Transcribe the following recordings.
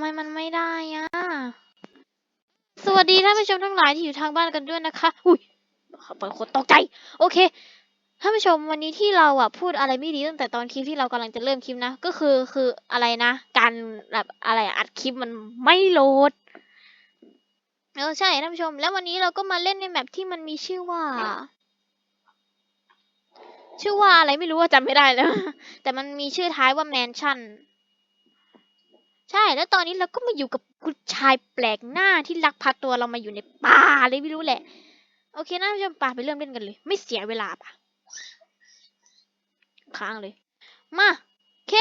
ไมมันไม่ได้อะสวัสดีท่านผู้ชมทั้งหลายที่อยู่ทางบ้านกันด้วยนะคะ อุ้ยเปิดคนตกใจ โอเค ท่านผู้ชมวันนี้ที่เราอะพูดอะไรไม่ดีตั้งแต่ตอนคลิปที่เรากำลังจะเริ่มคลิปนะ ก็คือคืออะไรนะ การแบบอะไรอะอัดคลิปมันไม่โหลด เออใช่ท่านผู้ชม แล้ววันนี้เราก็มาเล่นในแมปที่มันมีชื่อว่าชื่อว่าอะไรไม่รู้ว่าจำไม่ได้แล้ว แต่มันมีชื่อท้ายว่าแมนชั่น ใช่ แล้วตอนนี้เราก็มาอยู่กับผู้ชายแปลกหน้าที่ลักพาตัวเรามาอยู่ในป่าเลยไม่รู้แหละ โอเคนะท่านผู้ชมป่าไปเริ่มเล่นกันเลย ไม่เสียเวลาป่ะ ค้างเลย มา เค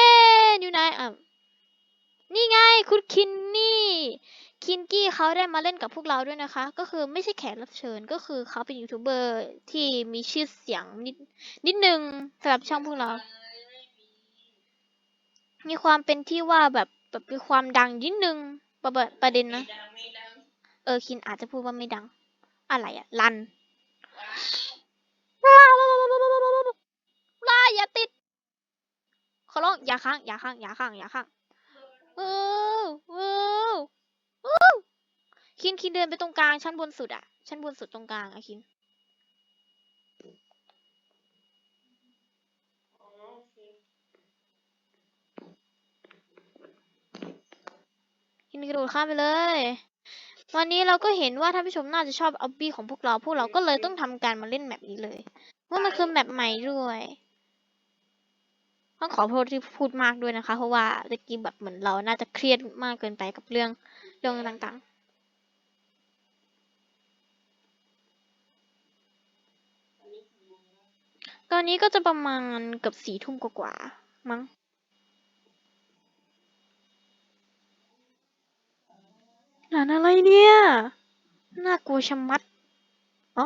นอยู่ไหนอะนี่ไงคุณคินนี่คินกี้เขาได้มาเล่นกับพวกเราด้วยนะคะ ก็คือไม่ใช่แขกรับเชิญก็คือเขาเป็นยูทูบเบอร์ที่มีชื่อเสียงนิดนิดนึงสำหรับช่องพวกเรา มีความเป็นที่ว่าแบบ แบบมีความดังนิดนึงประประเด็นนะเออคินอาจจะพูดว่าไม่ดัง อะไรอะลันลาอย่าติดขอร้องอย่าค้างอย่าค้างอย่าค้างอย่าค้างเออเออเออคินคินเดินไปตรงกลางชั้นบนสุดอะชั้นบนสุดตรงกลางอะคิน นกระโดดข้ามไปเลย วันนี้เราก็เห็นว่าท่านผู้ชมน่าจะชอบออบบี้ของพวกเรา พวกเราก็เลยต้องทำการมาเล่นแมปนี้เลยว่ามันคือแมปใหม่ด้วยต้องขอโทษที่พูดมากด้วยนะคะ เพราะว่าตะกี้แบบเหมือนเราน่าจะเครียดมากเกินไปกับเรื่องเรื่องต่างๆตอนนี้ก็จะประมาณเกือบสี่ทุ่มกว่าๆมั้ง หลานอะไรเนี่ยน่ากลัวชะมัด เอ้า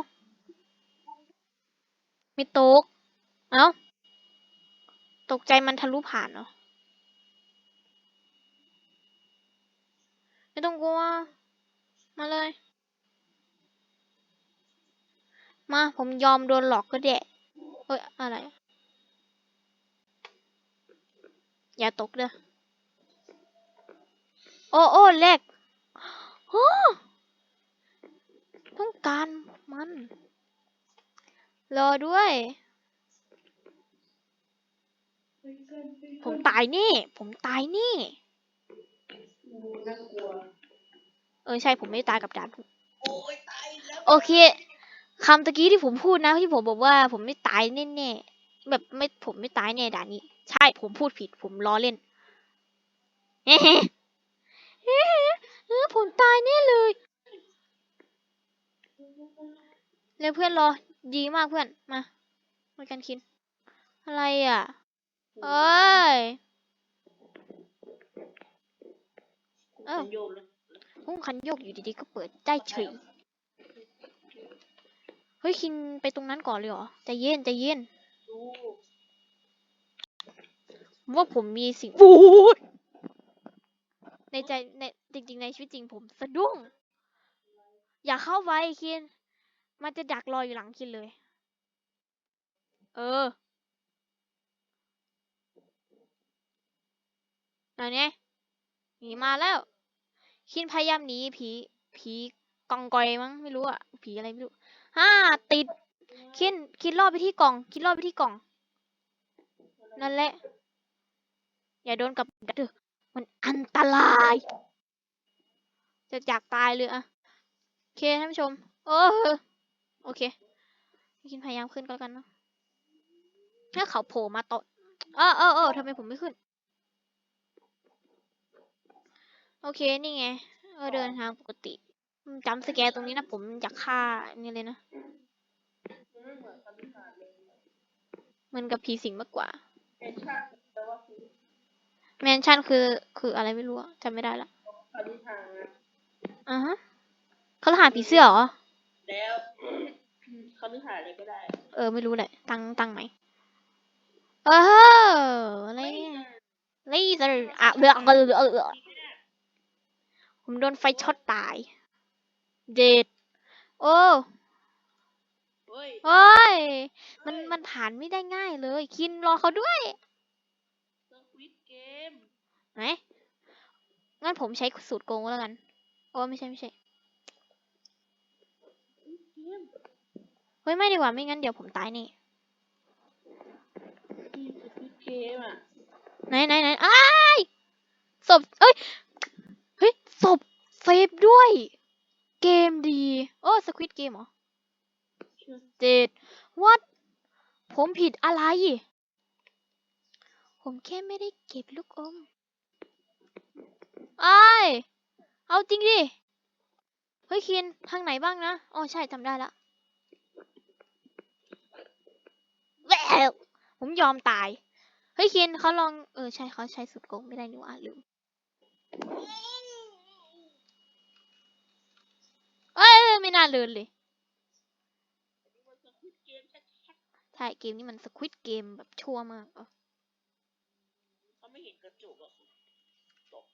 ไม่ตก เอ้า ตกใจมันทะลุผ่านเหรอ ไม่ต้องกลัว มาเลย มา ผมยอมโดนหลอกก็แดะเอ้ย อะไร อย่าตกเด้อ โอ้โอ้เล็ก ต้องการมัน รอด้วย ผมตายนี่ ผมตายนี่เออใช่ผมไม่ตายกับดาบโอเคคำตะกี้ที่ผมพูดนะที่ผมบอกว่าผมไม่ตายแน่ๆแบบไม่ผมไม่ตายแน่ด่านนี้ ใช่ผมพูดผิด ผมล้อเล่นเฮ้ ออผมตายแน่เลย แล้วเพื่อนรอ ดีมากเพื่อน มามากันคิน อะไรอะ เอ้ยเอ้าโยมเลยพุ่งคันโยกอยู่ดีๆก็เปิดได้เฉย เฮ้ยคินไปตรงนั้นก่อนเลยเหรอ ใจเย็นใจเย็นดูว่าผมมีสิ่งบูด ในใจในจริง ๆ ในชีวิตจริงผมสะดุ้ง อย่าเข้าไปคิน มันจะดักรออยู่หลังคินเลย เออนั่นไงหนีมาแล้ว คินพยายามหนีผีผีกองกอยมั้งไม่รู้อะผีอะไรไม่รู้ฮ่าติด คินคินล่อไปที่กล่อง คินล่อไปที่กล่อง นั่นแหละ อย่าโดนกับดักเถอะ มันอันตราย จะอยากตายเลยอะโอเคท่านผู้ชม เออ โอเคคินพยายามขึ้นก็แล้วกันเนะถ้าเขาโผล่มาตะเออเออเออทำไมผมไม่ขึ้น โอเค นี่ไง เออ เดินทางปกติจำสแกตรงนี้นะ ผมอยากฆ่านี่เลยนะ เหมือนคำนิทานเลยเหมันกับผีสิงมากกว่า เป็นชาติแต่ว่าคือ แมนชั่นคือ คืออะไรไม่รู้อะจำไม่ได้ละคำนิทานนะอ่าฮะเขาหาผีเสื้อเหรอ แล้วคำนิทานอะไรก็ได้ เออ ไม่รู้แหละ ตั้งตั้งไหมเอออะไรเนี่ยเลเซอร์อะเออเออเออเออผมโดนไฟช็อตตาย เด็ด โอ้เฮ้ยโอ้ย มัน มันผ่านไม่ได้ง่ายเลย คินรอเขาด้วยสควิตเกม ไหนงั้นผมใช้สูตรโกงก็แล้วกัน โอ้ไม่ใช่ไม่ใช่เกมเฮ้ยไม่ดีกว่าไม่งั้นเดี๋ยวผมตายนี่ที่สปิดเกมอะไหนไหนไหนอ้ายศพเอ้ย เฮ้ยศพเซฟด้วย เกมดี โอ้สควิตเกมเหรอเจ็ด what ผมผิดอะไร ผมแค่ไม่ได้เก็บลูกอม ไอ้ายเอาจริงดิ เฮ้ยคินทางไหนบ้างนะ อ๋อใช่จำได้ละแววผมยอมตาย เฮ้ยคินเขาลอง เออใช่เขาใช้สุดโกงไม่ได้นี่หว่าลืมเอ้ยไม่น่าเลินเลย ใช่เกมนี้มันสควิตเกมแบบชั่วมากออๆเขาไม่เห็นกระจกหรอกตกตล อด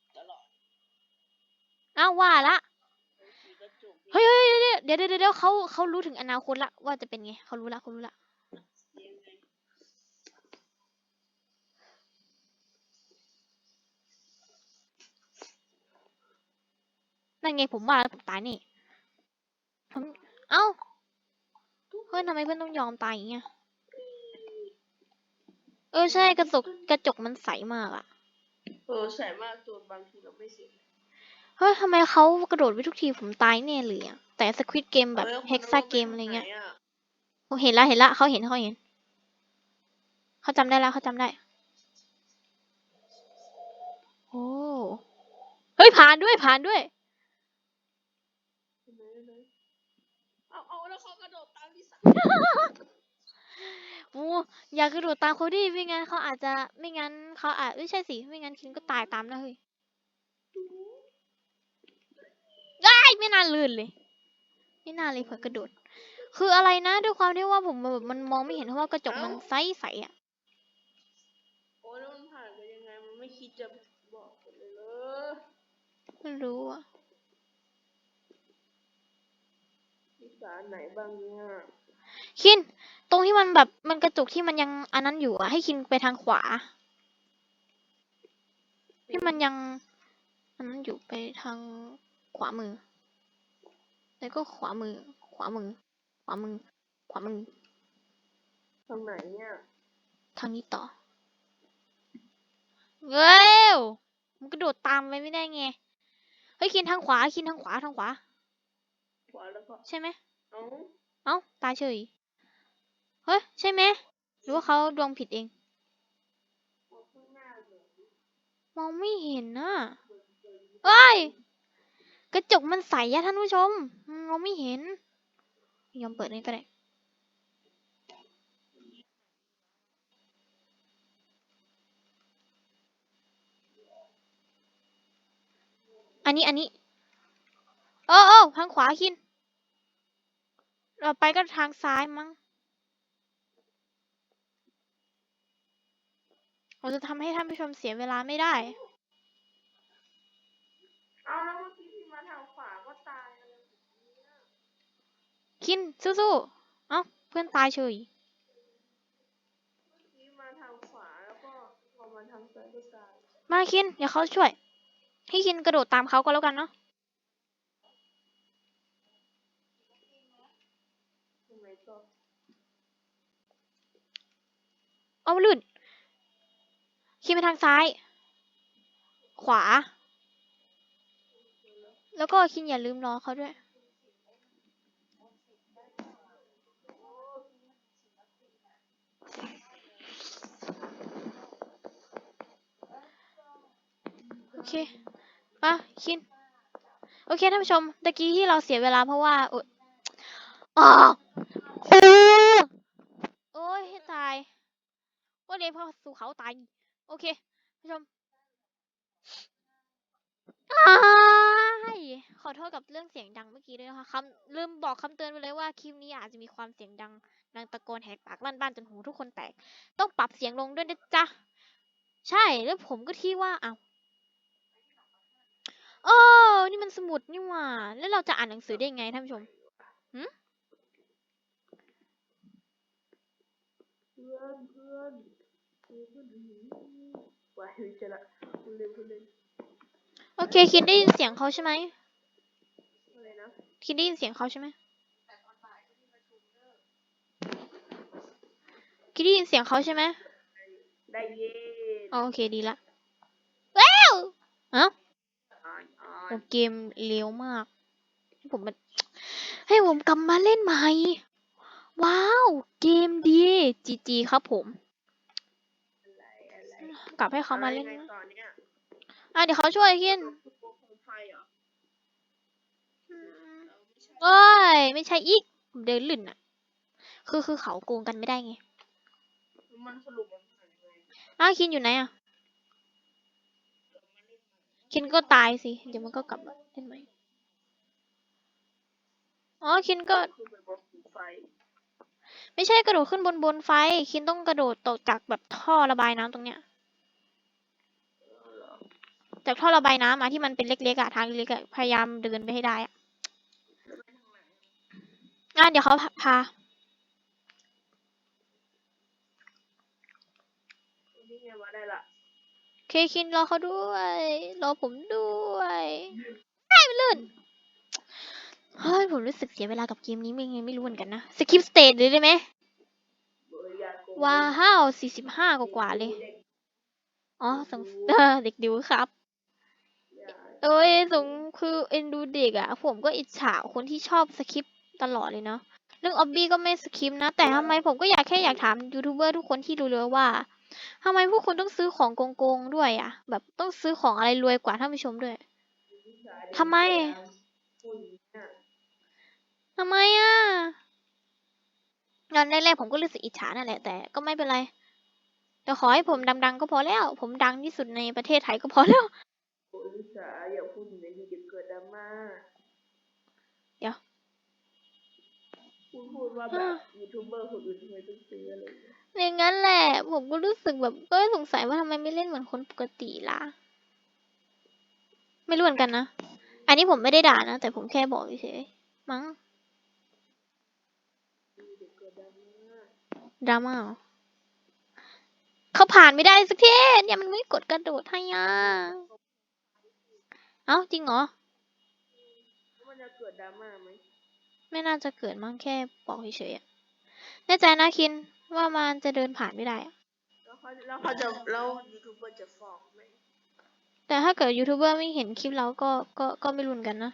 อ้าวว่าละมีกระจกเฮ้ยเฮ้ยเฮ้ยเดี๋ยวเดี๋ยวเดี๋ยวเดี๋ยวเขาเขารู้ถึงอนาคตละว่าจะเป็นไงเขารู้ละเขารู้ละยังไงนั่นไงผมว่าแล้วผมตายนี่ผมเอ้าเพื่อนทำไมเพื่อนต้องยอมตายอย่างเงี้ย เออใช่กระจกกระจกมันใสมากอะ เออใส่มากตัวบางทีเราไม่เสียเฮ้ยทำไมเขากระโดดไปทุกทีผมตายแน่เลยอะแต่สควิตเกมแบบออเฮกซ่าเกมอะไรเงี้ยคนนั้นมันปหนผมเห็นละเห็นละเขาเห็นเขาเห็น เขาจำได้แล้วเขาจำได้ โอ้ เฮ้ยผ่านด้วยผ่านด้วยเห็นไหมเห็นไหมเอาเอาแล้วเขากระโดดตามลิซ่าโอ้อย่ากระโดดตามเขาดิไม่งั้นเขาอาจจะไม่งั้นเขาอาจไม่ใช่สิไม่งั้นคินก็ตายตามนะเฮ้ยได้ไม่น่าลื่นเลย ไม่น่าเลยเผื่อกระโดด คืออะไรนะด้วยความที่ว่าผมแบบมันมองไม่เห็นเพราะว่ากระจกมันใสใสๆอะโอ้แล้วมันผ่านไปยังไงมันไม่คิดจะบอกผมเลยเหรอไม่รู้อะลิซ่าไหนบ้างเนี่ย คิน ตรงที่มันแบบมันกระจกที่มันยังอันนั้นอยู่อะให้คินไปทางขวา ที่มันยังอันนั้นอยู่ไปทางขวามือ แล้วก็ขวามือ ขวามือ ขวามือ ขวามือทางไหนเนี่ยทางนี้ต่อเว้วมันกระโดดตามไปไม่ได้ไง เฮ้ยคินทางขวาคินทางขวาทางขวา ขวาแล้วก็ใช่ไหมเอ้าเอ้าตายเฉยเฮ้ย ใช่ไหมหรือว่าเขาดวงผิดเอง มองไม่เห็นนะเอ้ย กระจกมันใสอะท่านผู้ชมมองไม่เห็น ยอมเปิดนี่ก็ได้อันนี้อันนี้ เออเออทางขวาคินเราไปก็ทางซ้ายมั้ง เราจะทำให้ท่านผู้ชมเสียเวลาไม่ได้ เอาแล้วเมื่อกี้ที่มาทางขวาก็ตายอะไรแบบนี้อะคินสู้ๆ เอ้าเพื่อนตายเฉย เมื่อกี้มาทางขวาแล้วก็พอมาทางซ้ายก็ตายมาคิน เดี๋ยวเขาช่วย ให้คินกระโดดตามเขาก็แล้วกันเนาะ ทำไมก็เอาลื่น คินไปทางซ้าย ขวา แล้วก็คินอย่าลืมรอเขาด้วย โอเคอะคิน โอเคท่านผู้ชม ตะกี้ที่เราเสียเวลาเพราะว่าโอ๊ยอ๋อโอ้ยตาย ว่าเรียนเข้าสู่เขาตาย โอเคท่านผู้ชมอ้ายขอโทษกับเรื่องเสียงดังเมื่อกี้ด้วยนะคะคำลืมบอกคำเตือนไปเลยว่าคลิปนี้อาจจะมีความเสียงดังดังตะโกนแหกปากลั่นบ้านจนหูทุกคนแตก ต้องปรับเสียงลงด้วยนะจ๊ะ ใช่แล้วผมก็ที่ว่าอ้าวเออนี่มันสมุดนี่หว่า แล้วเราจะอ่านหนังสือได้ไงท่านผู้ชมเพื่อนเพื่อนเพื่อน เพื่อนหนีไว้จะละคุณเล่นคุณเล่นโอเค คิดได้ยินเสียงเขาใช่ไหมอะไรนะคิดได้ยินเสียงเขาใช่ไหมคิดได้ยินเสียงเขาใช่ไหมได้เย็นอ๋อโอเคดีละว้าวเอ้าอ่านอ่าโอ้เกมเร็วมากให้ผมมาให้ผมกลับมาเล่นใหม่ ว้าว เกมดีจีจีครับผมอะไรอะไร กลับให้เขามาเล่น อะไรไงนะต่อเนี่ยอะเดี๋ยวเขาช่วยคินโคมไฟเหรออืมเออไม่ใช่โอ้ยไม่ใช่อีกผมเดินลื่นอะ คือคือเขาโกงกันไม่ได้ไงมันสรุปมันผ่านยังไงอ้าวคินอยู่ไหนอะคินก็ตายสิเดี๋ยวมันก็กลับมาเล่นไหมอ๋อคินก็ คือเป็นบนภูไฟไม่ใช่กระโดดขึ้นบนบนไฟ คินต้องกระโดดตกจากแบบท่อระบายน้ำตรงเนี้ย จากท่อระบายน้ำมาที่มันเป็นเล็กๆอะทางเล็กๆอะพยายามเดินไปให้ได้อะอะเดี๋ยวเขาพาพานี่ไงมาได้ละเคคินรอเขาด้วย รอผมด้วยไอ้มันลื่นเฮ้ยผมรู้สึกเสียเวลากับเกมนี้ยังไงไม่รู้เหมือนกันนะสกิปสเตจเลยได้ไหมบริยาโกงว้าวสี่สิบห้ากว่าๆเลยด็กอ๋อสงเออเด็กดิวครับอย่า เอ้ยสงคือเอ็นดูเด็กอะผมก็อิจฉาคนที่ชอบสคริปต์ตลอดเลยเนาะเรื่องออบบี้ก็ไม่สคริปต์นะ แต่ทำไมผมก็อยากแค่อยากถามยูทูบเบอร์ทุกคนที่ดูเลยว่าทำไมพวกคุณต้องซื้อของโกงๆด้วยอะแบบต้องซื้อของอะไรรวยกว่าท่านผู้ชมด้วยผู้ชายเด็กทำไมผู้หญิงน่ะทำไมอะงานแรกๆผมก็รู้สึกอิจฉานั่นแหละ แต่ก็ไม่เป็นไรแต่ขอให้ผมดังๆก็พอแล้ว ผมดังที่สุดในประเทศไทยก็พอแล้ว โอ้ยลิสาอย่าพูดอย่างนี้เดี๋ยวเกิดดราม่าเดี๋ยวพูดพูดว่าแบบยูทูบเบอร์คนอื่นทำไมต้องซื้ออะไรอย่างเงี้ยอย่างนั้นแหละ ผมก็รู้สึกแบบก็สงสัยว่าทำไมไม่เล่นเหมือนคนปกติล่ะ ไม่รู้เหมือนกันนะ อันนี้ผมไม่ได้ด่านะ แต่ผมแค่บอกเฉยๆมั้งเดี๋ยวเกิดดราม่าดราม่าเหรอเขาผ่านไม่ได้สักทีเนี่ยมันไม่กดกระโดดให้อะ เอ้าจริงเหรอแล้วมันจะเกิดดราม่าไหม ไม่น่าจะเกิดมั้งแค่บอกเฉยๆอะแน่ใจนะคินว่ามันจะเดินผ่านไม่ได้อะแล้วเขาแล้วเขาจะแล้วยูทูบเบอร์จะฟ้องไหมแต่ถ้าเกิดยูทูบเบอร์ไม่เห็นคลิปเราก็ก็ก็ไม่รุนกันนะ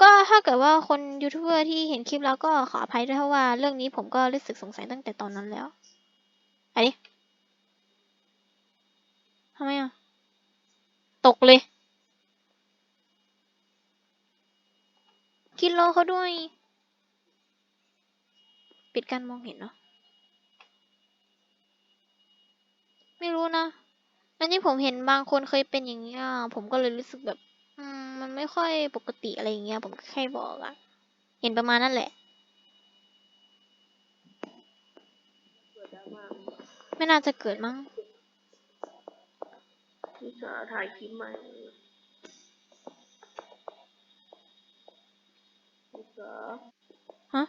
ก็ถ้าเกิดว่าคนยูทูบเบอร์ที่เห็นคลิปเราก็ขออภัยด้วยเพราะว่าเรื่องนี้ผมก็รู้สึกสงสัยตั้งแต่ตอนนั้นแล้วอันนี้ทำไมอะ ตกเลย กินโลเขาด้วย ปิดการมองเห็นเนาะไม่รู้นะอันนี้ผมเห็นบางคนเคยเป็นอย่างเงี้ยผมก็เลยรู้สึกแบบมันไม่ค่อยปกติอะไรอย่างเงี้ย ผมแค่บอกอะเห็นประมาณนั้นแหละไม่น่าจะเกิดมั้งลิสาถ่ายคลิปใหม่ ฮะ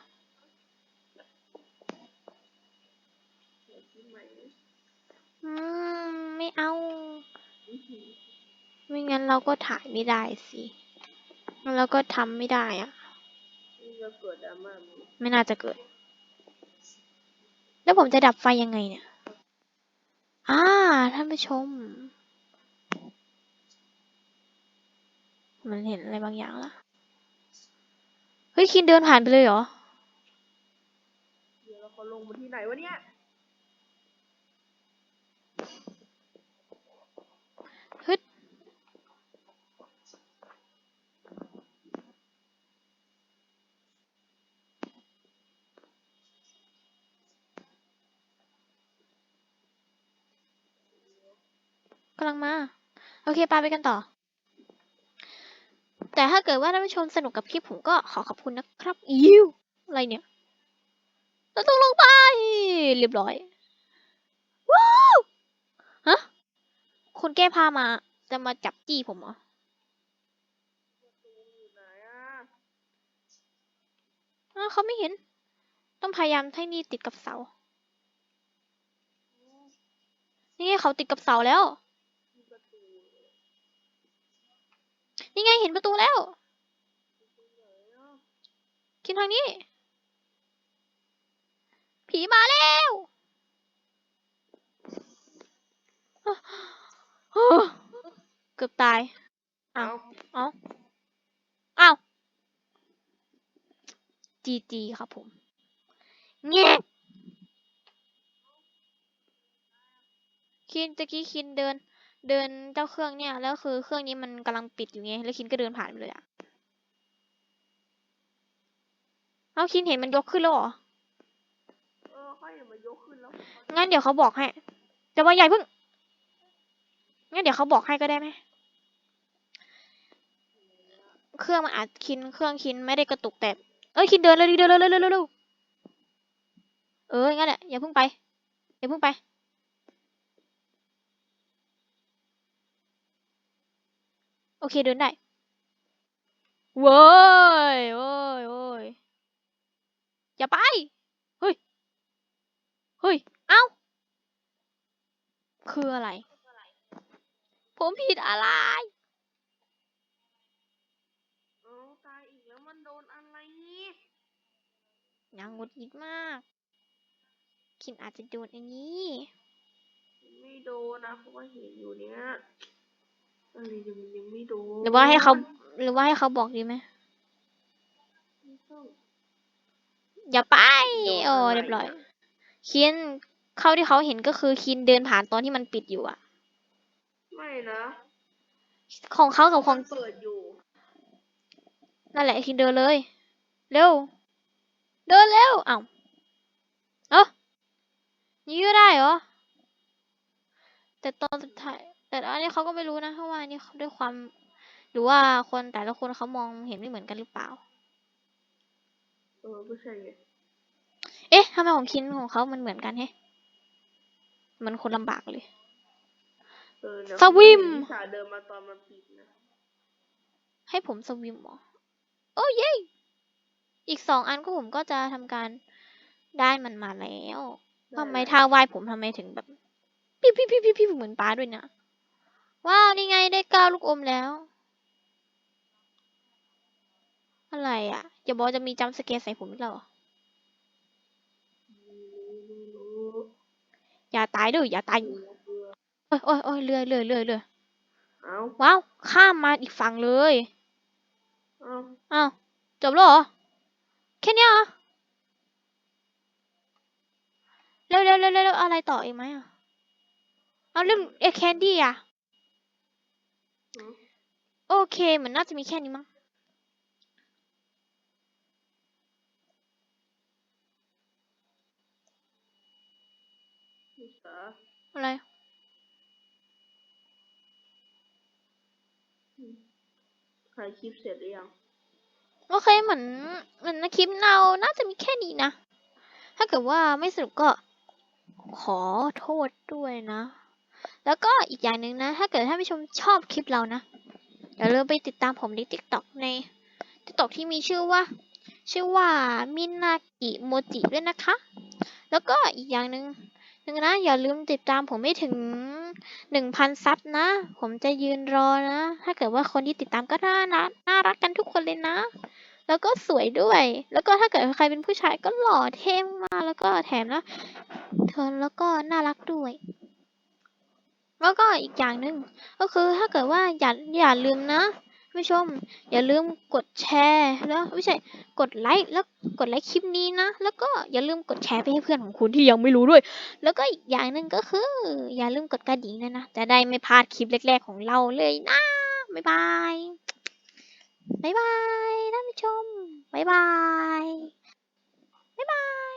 อืม ไม่เอา ไม่งั้นเราก็ถ่ายไม่ได้สิงั้นเราก็ทำไม่ได้อะนี่จะไม่น่าจะเกิด แล้วผมจะดับไฟยังไงเนี่ยอ่าท่านผู้ชม มันเห็นอะไรบางอย่างละ ฮ้ยคินเดินผ่านไปเลยเหรอ เดี๋ยวเราเขาลงมาที่ไหนวะเนี่ย ฮึดกำลังมา โอเคปาไปกันต่อ แต่ถ้าเกิดว่าท่านผู้ชมสนุกกับคลิปผมก็ขอขอบคุณนะครับอิวอะไรเนี่ยเราต้องลงไป เรียบร้อยว้าวฮะคนแก้ผ้ามาจะมาจับจี้ผมเหรอเขาไม่เห็น ต้องพยายามให้นี่ติดกับเสา นี่เขาติดกับเสาแล้ว มีประตู นี่ไงเห็นประตูแล้ว คินทางนี้ ผีมาแล้วเกือบตาย เอาเอาอ้าวจีจีครับผมแงะคินตะกี้คินเดิน เดินเจ้าเครื่องเนี่ย แล้วคือเครื่องนี้มันกำลังปิดอยู่ไง แล้วคินก็เดินผ่านไปเลยอะเอาคินเห็นมันยกขึ้นแล้วเหรอ เออค่อยอย่ามายกขึ้นแล้ว งั้นเดี๋ยวเขาบอกให้ แต่ว่าใหญ่าเพิ่ง งั้นเดี๋ยวเขาบอกให้ก็ได้ไหม เครื่องมันอาจคิน เครื่องคินไม่ได้กระตุกแต่ เอ้ยคินเดินเลยดิเดินเลยเร็วเร็วเร็วเร็วเอองั้นแหละอย่าเพิ่งไป อย่าเพิ่งไป โอเคเดินได้เว้ยโว้ยโว้ยอย่าไป เฮ้ย เฮ้ย เอ้า คืออะไร ผมผิดอะไรเอาตายอีกแล้วมันโดนอะไรนี่ยังหงุดหงิดมาก คินอาจจะโดนอันนี้ ไม่โดนนะเพราะว่าเห็นอยู่เนี้ย อะไรยังมันยังไม่โดนหรือว่าให้เขาหรือว่าให้เขาบอกดีไหมไม่ต้องอย่าไปโดนโอ้อะไรเรียบร้อยอะคินเข้าที่เขาเห็นก็คือคินเดินผ่านตอนที่มันปิดอยู่อะไม่นะของเขากับของมันเปิดอยู่นั่นแหละคินเดินเลย เร็ว เดินเร็วอ้าวเอ้านี่ก็ได้เหรอแต่ตอนสุดท้าย แต่อันนี้เขาก็ไม่รู้นะเพราะว่าอันนี่ด้วยความ หรือว่าคนแต่ละคนเขามองเห็นไม่เหมือนกันหรือเปล่า เออไม่ใช่ไงเอ๊ะทำไมของคินของเขามันเหมือนกันแฮะมันคนลำบากเลยเออเนี่ยสวิมนิสาเดินมาตอนมันปิดนะ ให้ผมสวิมเหรอ โอ้เย้อีกสองอันก็ผมก็จะทำการได้มันมาแล้วทำไมท่าว่ายผมทำไมถึงแบบพี่พี่พี่พี่พี่เหมือนปลาด้วยนะ ว้าว นี่ไงได้เก้าลูกอมแล้ว อะไรอะอย่าบอกจะมีจัมป์สเกร์ใส่ผมอีกแล้วเหรอไม่รู้ไม่รู้อย่าตายด้วยอย่าตายเบื่อเบื่อโอ้ยโอ้ยโอ้ยเรื่อยเรื่อยเรื่อยเรื่อยเอาว้าว ข้ามมาอีกฝั่งเลย เอาอ้าวจบแล้วเหรอ แค่เนี้ยเหรอ เร็วเร็วเร็วเร็วอะไรต่ออีกไหมอะ เอาเรื่องเอแคนดี้อะเอา โอเคเหมือนน่าจะมีแค่นี้มั้งนิสาอะไรถ่ายคลิปเสร็จหรือยัง โอเคเหมือนเหมือนในคลิปเราน่าจะมีแค่นี้นะ ถ้าเกิดว่าไม่สนุกก็ขอโทษด้วยนะ แล้วก็อีกอย่างหนึ่งนะ ถ้าเกิดท่านผู้ชมชอบคลิปเรานะอย่าลืมไปติดตามผมใน TikTok ใน TikTok ที่มีชื่อว่า ชื่อว่ามินากิโมจิด้วยนะคะ แล้วก็อีกอย่างหนึ่งหนึ่งนะ อย่าลืมติดตามผมไม่ถึงหนึ่งพันซับนะ ผมจะยืนรอนะ ถ้าเกิดว่าคนที่ติดตามก็น่ารักน่ารักกันทุกคนเลยนะ แล้วก็สวยด้วย แล้วก็ถ้าเกิดใครเป็นผู้ชายก็หล่อเท่มากแล้วก็แถมนะเธอแล้วก็น่ารักด้วย แล้วก็อีกอย่างหนึ่งก็คือถ้าเกิดว่าอย่าอย่าลืมนะผู้ชม อย่าลืมกดแชร์แล้วไม่ใช่กดไลค์แล้วกดไลค์คลิปนี้นะ แล้วก็อย่าลืมกดแชร์ไปให้เพื่อนของคุณที่ยังไม่รู้ด้วย แล้วก็อีกอย่างหนึ่งก็คือ อย่าลืมกดกระดิ่งด้วยนะจะได้ไม่พลาดคลิปแรก ๆ ของเราเลยนะบ๊ายบายบ๊ายบายท่านผู้ชมบ๊ายบายบ๊ายบาย